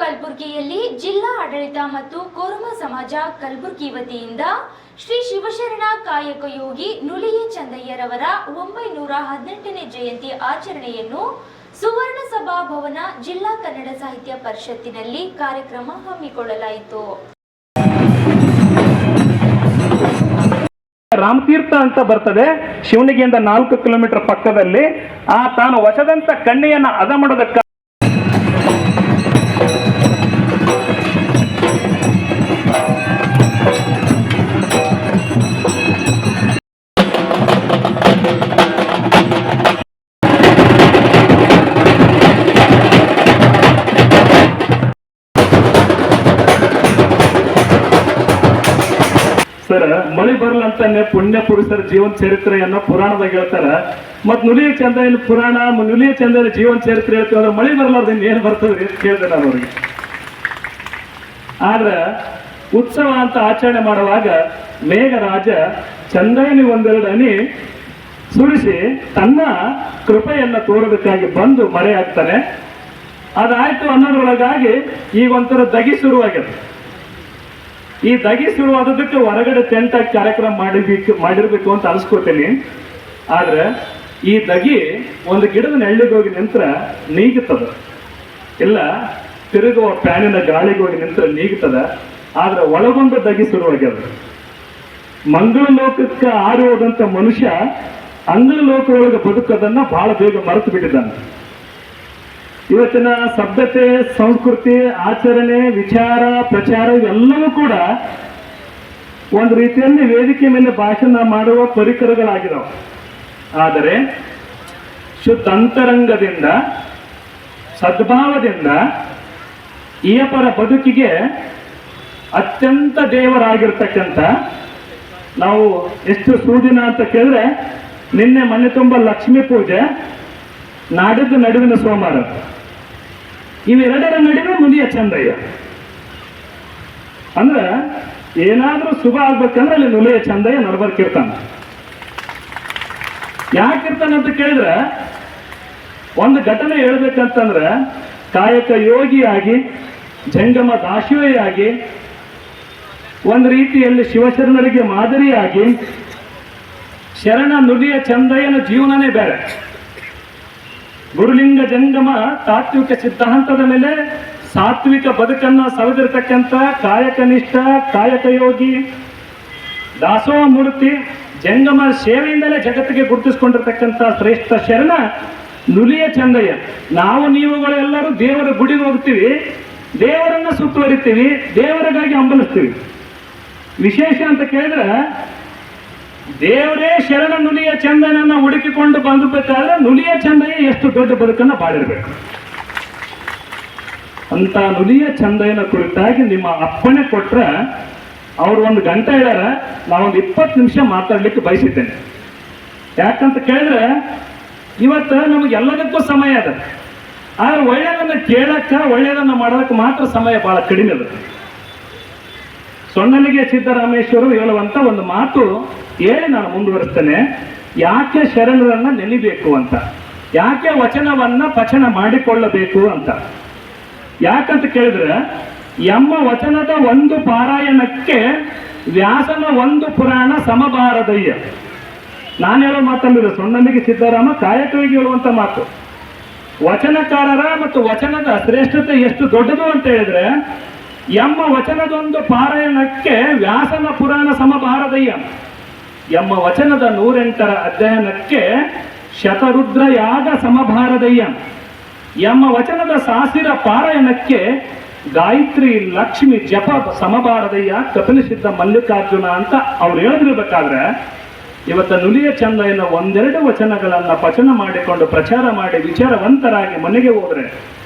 ಕಲಬುರಗಿಯಲ್ಲಿ ಜಿಲ್ಲಾ ಆಡಳಿತ ಮತ್ತು ಕೋರಮ ಸಮಾಜ ಕಲಬುರಗಿ ವತಿಯಿಂದ ಶ್ರೀ ಶಿವಶರಣ ಕಾಯಕ ಯೋಗಿ ನುಲಿಯ ಚಂದಯ್ಯರವರ ಒಂಬೈನೂರ ಹದಿನೆಂಟನೇ ಜಯಂತಿ ಆಚರಣೆಯನ್ನು ಸುವರ್ಣ ಸಭಾ ಭವನ ಜಿಲ್ಲಾ ಕನ್ನಡ ಸಾಹಿತ್ಯ ಪರಿಷತ್ತಿನಲ್ಲಿ ಕಾರ್ಯಕ್ರಮ ಹಮ್ಮಿಕೊಳ್ಳಲಾಯಿತು. ರಾಮತೀರ್ಥ ಅಂತ ಬರ್ತದೆ. ಶಿವನಿಗೆಯಿಂದ ನಾಲ್ಕು ಕಿಲೋಮೀಟರ್ ಪಕ್ಕದಲ್ಲಿ. ಆ ತಾನು ವಶದಂತ ಕಣ್ಣಿಯನ್ನ ಅದ ಮಾಡೋದಕ್ಕ ಮಳಿ ಬರ್ಲಂತಾನೆ ಪುಣ್ಯ ಪುರುಷರ ಜೀವನ ಚರಿತ್ರೆಯನ್ನ ಪುರಾಣದಾಗ ಹೇಳ್ತಾರ. ಮತ್ ನುಲಿಯ ಚಂದನ ಪುರಾಣ ಮ- ನುಲಿಯ ಚಂದ್ರ ಜೀವನ ಚರಿತ್ರೆ ಹೇಳ್ತೀವಿ ಅಂದ್ರೆ ಮಳಿ ಬರ್ಲಾರ್ದ ಏನ್ ಬರ್ತದ್ರಿ ಅಂತ ಕೇಳಿದೆ ನಾನು ಅವ್ರಿಗೆ. ಆದ್ರ ಉತ್ಸವ ಅಂತ ಆಚರಣೆ ಮಾಡುವಾಗ ಮೇಘರಾಜ ಚಂದ್ರನಿ ಒಂದೆರಡು ಅನಿ ಸುರಿಸಿ ತನ್ನ ಕೃಪೆಯನ್ನ ತೋರೋದಕ್ಕಾಗಿ ಬಂದು ಮರೆ ಆಗ್ತಾನೆ ಅದಾಯ್ತು ಅನ್ನೋದ್ರೊಳಗಾಗಿ ಈಗ ಒಂಥರ ದಗಿ ಶುರುವಾಗಿದೆ ಈ ದಗಿ ಶುರುವಾದದಕ್ಕೆ ಹೊರಗಡೆ ಟೆಂಟ್ ಕಾರ್ಯಕ್ರಮ ಮಾಡಿರ್ಬೇಕು ಮಾಡಿರ್ಬೇಕು ಅಂತ ಅನ್ಸ್ಕೋತೀನಿ. ಆದ್ರೆ ಈ ದಗಿ ಒಂದು ಗಿಡದ ನೆಳ್ಳಿಗೆ ಹೋಗಿ ನಿಂತ್ರ ನೀಗುತ್ತದ ಇಲ್ಲ, ತಿರುಗುವ ಫ್ಯಾನಿನ ಗಾಳಿಗೆ ಹೋಗಿ ನಿಂತ್ರ ನೀಗುತ್ತದ ಆದ್ರೆ ಒಳಗೊಂದು ದಗಿ ಶುರುವಾಗ್ಯದ ಮಂಗಳ ಲೋಕಕ್ಕೆ ಆರಿ ಹೋದಂತ ಮನುಷ್ಯ ಅಂಗಳ ಲೋಕದೊಳಗೆ ಬದುಕೋದನ್ನ ಬಹಳ ಬೇಗ ಮರೆತು ಬಿಟ್ಟಿದ್ದಾನೆ. ಇವತ್ತಿನ ಸಭ್ಯತೆ, ಸಂಸ್ಕೃತಿ, ಆಚರಣೆ, ವಿಚಾರ, ಪ್ರಚಾರ ಇವೆಲ್ಲವೂ ಕೂಡ ಒಂದು ರೀತಿಯಲ್ಲಿ ವೇದಿಕೆ ಮೇಲೆ ಭಾಷಣ ಮಾಡುವ ಪರಿಕರಗಳಾಗಿದಾವೆ. ಆದರೆ ಶುದ್ಧ ಅಂತರಂಗದಿಂದ, ಸದ್ಭಾವದಿಂದ ಈಯಪರ ಬದುಕಿಗೆ ಅತ್ಯಂತ ದೇವರಾಗಿರ್ತಕ್ಕಂಥ ನಾವು ಎಷ್ಟು ಸೂದಿನ ಅಂತ ಕೇಳಿದ್ರೆ ನಿನ್ನೆ ಮನೆ ತುಂಬ ಲಕ್ಷ್ಮೀ ಪೂಜೆ, ನಾಡಿದ್ದು ನಡುವಿನ ಸೋಮವಾರ. ಇವೆರಡರ ನಡುವೆ ಮುನಿಯ ಚಂದಯ್ಯ ಅಂದ್ರೆ ಏನಾದ್ರೂ ಶುಭ ಆಗ್ಬೇಕಂದ್ರೆ ಅಲ್ಲಿ ನುಲಿಯ ಚಂದಯ್ಯ ನಡ್ಬರ್ಕಿರ್ತಾನ. ಯಾಕಿರ್ತಾನೆ ಅಂತ ಕೇಳಿದ್ರೆ, ಒಂದು ಘಟನೆ ಹೇಳ್ಬೇಕಂತಂದ್ರೆ, ಕಾಯಕ ಯೋಗಿಯಾಗಿ, ಜಂಗಮ ದಾಶಿವೆಯಾಗಿ, ಒಂದು ರೀತಿಯಲ್ಲಿ ಶಿವಶರಣರಿಗೆ ಮಾದರಿಯಾಗಿ, ಶರಣ ನುಡಿಯ ಚಂದಯ್ಯನ ಜೀವನನೇ ಬೇರೆ. ಗುರುಲಿಂಗ ಜಂಗಮ ತಾತ್ವಿಕ ಸಿದ್ಧಾಂತದ ಮೇಲೆ ಸಾತ್ವಿಕ ಬದುಕನ್ನ ಸವೆದಿರ್ತಕ್ಕಂಥ ಕಾಯಕನಿಷ್ಠ ಕಾಯಕ ಯೋಗಿ ದಾಸೋಹ ಮೂರ್ತಿ ಜಂಗಮ ಸೇವೆಯಿಂದಲೇ ಜಗತ್ತಿಗೆ ಗುರುತಿಸಿಕೊಂಡಿರ್ತಕ್ಕಂಥ ಶ್ರೇಷ್ಠ ಶರಣ ನುಲಿಯ ಚಂದಯ್ಯ. ನಾವು ನೀವುಗಳೆಲ್ಲರೂ ದೇವರ ಗುಡಿಗೆ ಹೋಗ್ತೀವಿ, ದೇವರನ್ನ ಸುತ್ತುವರಿತೀವಿ, ದೇವರಿಗಾಗಿ ಹಂಬಲಿಸ್ತೀವಿ. ವಿಶೇಷ ಅಂತ ಕೇಳಿದ್ರೆ ದೇವರೇ ಶರಣ ನುಲಿಯ ಚಂದನನ್ನ ಹುಡುಕಿಕೊಂಡು ಬಂದಬೇಕಾದ್ರೆ ನುಲಿಯ ಚಂದಯ್ಯ ಎಷ್ಟು ದೊಡ್ಡ ಬದುಕನ್ನ ಬಾಳಿರ್ಬೇಕು ಅಂತ ನುಲಿಯ ಚಂದಯ್ಯನ ಕುರಿತಾಗಿ ನಿಮ್ಮ ಅಪ್ಪಣೆ ಕೊಟ್ರ ಅವ್ರು ಒಂದು ಗಂಟೆ ಹೇಳ್ಯಾರ, ನಾವೊಂದು ಇಪ್ಪತ್ತು ನಿಮಿಷ ಮಾತಾಡ್ಲಿಕ್ಕೆ ಬಯಸಿದ್ದೇನೆ. ಯಾಕಂತ ಕೇಳಿದ್ರೆ ಇವತ್ತು ನಮಗೆ ಎಲ್ಲದಕ್ಕೂ ಸಮಯ ಅದ. ಆದ್ರೆ ಒಳ್ಳೆಯದನ್ನ ಕೇಳಕ್ಕ ಒಳ್ಳೆಯದನ್ನ ಮಾಡೋದಕ್ಕೆ ಮಾತ್ರ ಸಮಯ ಬಹಳ ಕಡಿಮೆ ಅದ. ಸೊಣ್ಣಲಿಗೆ ಸಿದ್ದರಾಮೇಶ್ವರು ಹೇಳುವಂತ ಒಂದು ಮಾತು ಹೇಳಿ ನಾನು ಮುಂದುವರಿಸ್ತೇನೆ, ಯಾಕೆ ಶರಣರನ್ನ ನೆಲಿಬೇಕು ಅಂತ? ಯಾಕೆ ವಚನವನ್ನ ಪಚನ ಮಾಡಿಕೊಳ್ಳಬೇಕು ಅಂತ? ಯಾಕಂತ ಕೇಳಿದ್ರೆ ಎಮ್ಮ ವಚನದ ಒಂದು ಪಾರಾಯಣಕ್ಕೆ ವ್ಯಾಸನ ಒಂದು ಪುರಾಣ ಸಮಬಾರದಯ್ಯ. ನಾನು ಹೇಳೋ ಮಾತಲ್ಲಿದೆ, ಸೊಣ್ಣನಿಗೆ ಸಿದ್ದರಾಮ ಕಾಯಕವಿಗೆ ಹೇಳುವಂತ ಮಾತು. ವಚನಕಾರರ ಮತ್ತು ವಚನದ ಶ್ರೇಷ್ಠತೆ ಎಷ್ಟು ದೊಡ್ಡದು ಅಂತ ಹೇಳಿದ್ರೆ ಎಮ್ಮ ವಚನದೊಂದು ಪಾರಾಯಣಕ್ಕೆ ವ್ಯಾಸನ ಪುರಾಣ ಸಮಬಾರದಯ್ಯ. ಎಮ್ಮ ವಚನದ ನೂರೆಂಟರ ಅಧ್ಯಯನಕ್ಕೆ ಶತರುದ್ರ ಯಾಗ ಸಮಭಾರದಯ್ಯ. ಎಂಬ ವಚನದ ಸಾಸಿರ ಪಾರಾಯಣಕ್ಕೆ ಗಾಯತ್ರಿ ಲಕ್ಷ್ಮಿ ಜಪ ಸಮಬಾರದಯ್ಯ ಕಪಿಲಸಿದ್ಧ ಮಲ್ಲಿಕಾರ್ಜುನ ಅಂತ ಅವ್ರು ಹೇಳದಿರ್ಬೇಕಾದ್ರೆ, ಇವತ್ತ ನುಲಿಯ ಚಂದಯ್ಯನ ಒಂದೆರಡು ವಚನಗಳನ್ನು ಪಚನ ಮಾಡಿಕೊಂಡು ಪ್ರಚಾರ ಮಾಡಿ ವಿಚಾರವಂತರಾಗಿ ಮನೆಗೆ ಹೋದ್ರೆ